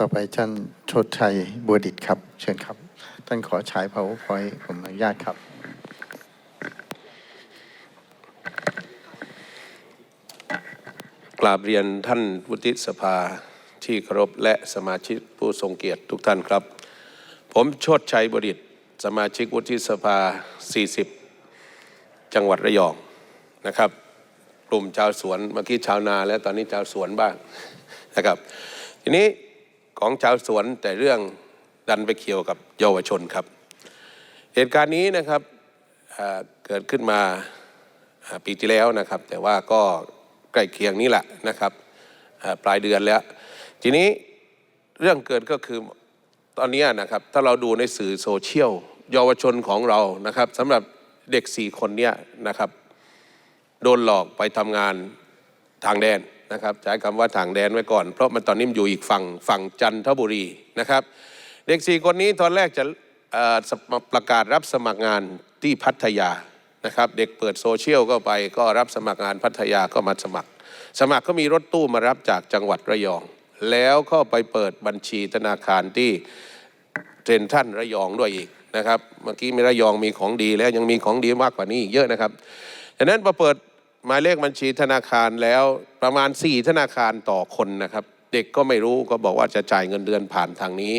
ต่อไปท่านชดชัยบัวดิตครับ เชิญครับ ท่านขอฉาย powerpoint ผมอนุญาตครับ กราบเรียนท่านวุฒิสภาที่เคารพและสมาชิกผู้ทรงเกียรติทุกท่านครับ ผมชดชัยบดิตสมาชิกวุฒิสภา 40 จังหวัดระยองนะครับ กลุ่มชาวสวนเมื่อกี้ชาวนาแล้วตอนนี้ชาวสวนบ้างนะครับทีนี้ ของชาวสวนแต่เรื่องดันไปเกี่ยวกับเยาวชนครับ เหตุการณ์นี้นะครับเกิดขึ้นมาปีที่แล้วนะครับ แต่ว่าก็ใกล้เคียงนี้แหละนะครับปลายเดือนแล้ว ทีนี้เรื่องเกิดก็คือตอนนี้นะครับ ถ้าเราดูในสื่อโซเชียลเยาวชนของเรานะครับสำหรับเด็กสี่คนเนี้ยนะครับ โดนหลอกไปทำงานทางแดน นะครับใช้คำว่าทางแดนไว้ก่อน เพราะมันตอนนี้มันอยู่อีกฝั่งฝั่งจันทบุรีนะครับ เด็กสี่คนนี้ตอนแรกจะประกาศรับสมัครงานที่พัทยานะครับ เด็กเปิดโซเชียลก็ไปก็รับสมัครงานพัทยาก็มาสมัคร สมัครก็มีรถตู้มารับจากจังหวัดระยอง แล้วก็ไปเปิดบัญชีธนาคารที่เทรนท่านระยองด้วยอีกนะครับ เมื่อกี้มีระยองมีของดีแล้วยังมีของดีมากกว่านี้อีกเยอะนะครับดังนั้นพอเปิด หมายเลขบัญชีธนาคารแล้วประมาณ 4 ธนาคารต่อคนนะครับ เด็กก็ไม่รู้ก็บอกว่าจะจ่ายเงินเดือนผ่านทางนี้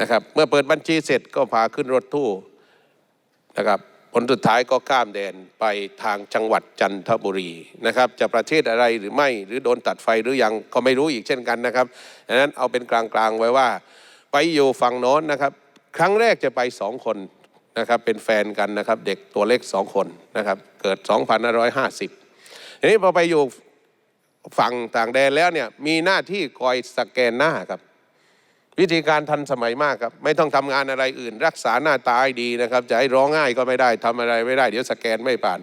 นะครับเมื่อเปิดบัญชีเสร็จก็พาขึ้นรถตู้นะครับผลสุดท้ายก็ข้ามแดนไปทางจังหวัดจันทบุรีนะครับ จะประเทศอะไรหรือไม่หรือโดนตัดไฟหรือยังก็ไม่รู้อีกเช่นกันนะครับดังนั้นเอาเป็นกลางๆไว้ว่า ไปอยู่ฝั่งโน้นนะครับ ครั้งแรกจะไปสองคนนะครับเป็นแฟนกันนะครับ เด็กตัวเล็กสองคนนะครับ เกิด 2550 ทีนี้พอไปอยู่ฝั่งต่างแดนแล้วเนี่ยมีหน้าที่คอยสแกนหน้าครับ วิธีการทันสมัยมากครับ ไม่ต้องทำงานอะไรอื่น รักษาหน้าตาให้ดีนะครับจะให้ร้องไห้ก็ไม่ได้ทำอะไรไม่ได้ เดี๋ยวสแกนไม่ผ่าน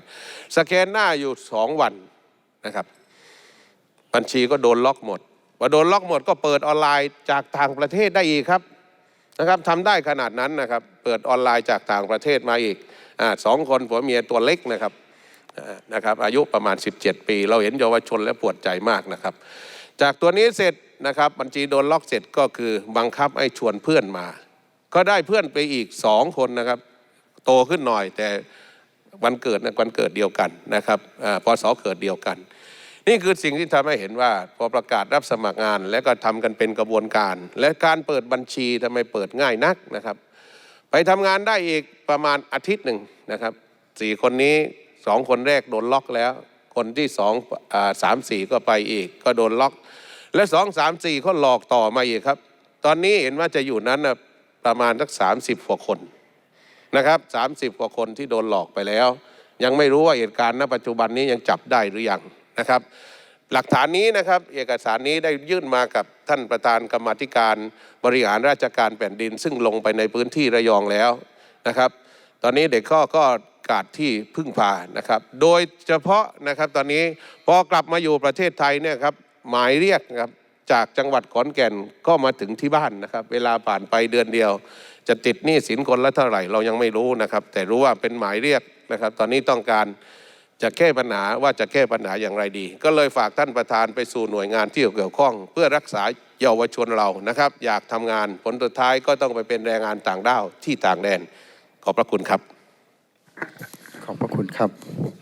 สแกนหน้าอยู่สองวันนะครับ บัญชีก็โดนล็อกหมดพอโดนล็อกหมดก็เปิดออนไลน์จากต่างประเทศได้อีกครับนะครับทำได้ขนาดนั้นนะครับ เปิดออนไลน์จากต่างประเทศมาอีกอสองคนผัวเมียตัวเล็กนะครับ นะครับอายุประมาณ 17 ปี เราเห็นเยาวชนและปวดใจมากนะครับ จากตัวนี้เสร็จนะครับบัญชีโดนล็อกเสร็จก็คือบังคับให้ชวนเพื่อนมา ก็ได้เพื่อนไปอีกสองคนนะครับ โตขึ้นหน่อยแต่วันเกิดนะวันเกิดเดียวกันนะครับอาพศเกิดเดียวกัน นี่คือสิ่งที่ทำให้เห็นว่าพอประกาศรับสมัครงาน และก็ทำกันเป็นกระบวนการ และการเปิดบัญชีทำไมเปิดง่ายนักนะครับ ไปทำงานได้อีกประมาณอาทิตย์หนึ่งนะครับสี่คนนี้ สองคนแรกโดนล็อกแล้ว คนที่สองสามสี่ก็ไปอีก ก็โดนล็อก และสองสามสี่เขาหลอกต่อมาอีกครับ ตอนนี้เห็นว่าจะอยู่นั้นนะประมาณสักสามสิบกว่าคนนะครับ30กว่าคนที่โดนหลอกไปแล้ว ยังไม่รู้ว่าเหตุการณ์ณปัจจุบันนี้ยังจับได้หรือยังนะครับ หลักฐานนี้นะครับ เอกสารนี้ได้ยื่นมากับท่านประธานกรรมธิการบริหารราชการแผ่นดิน ซึ่งลงไปในพื้นที่ระยองแล้วนะครับ ตอนนี้เด็กก็ก็ กาดที่พึ่งพานะครับ โดยเฉพาะนะครับตอนนี้พอกลับมาอยู่ประเทศไทยเนี่ยครับหมายเรียกนะครับจากจังหวัดขอนแก่นก็มาถึงที่บ้านนะครับ เวลาผ่านไปเดือนเดียว จะติดหนี้สินคนละเท่าไหร่เรายังไม่รู้นะครับ แต่รู้ว่าเป็นหมายเรียกนะครับ ตอนนี้ต้องการจะแก้ปัญหาว่าจะแก้ปัญหาอย่างไรดี ก็เลยฝากท่านประธานไปสู่หน่วยงานที่เกี่ยวข้อง เพื่อรักษาเยาวชนเรานะครับ อยากทำงานผลสุดท้ายก็ต้องไปเป็นแรงงานต่างด้าวที่ต่างแดนขอบพระคุณครับ ขอบพระคุณครับ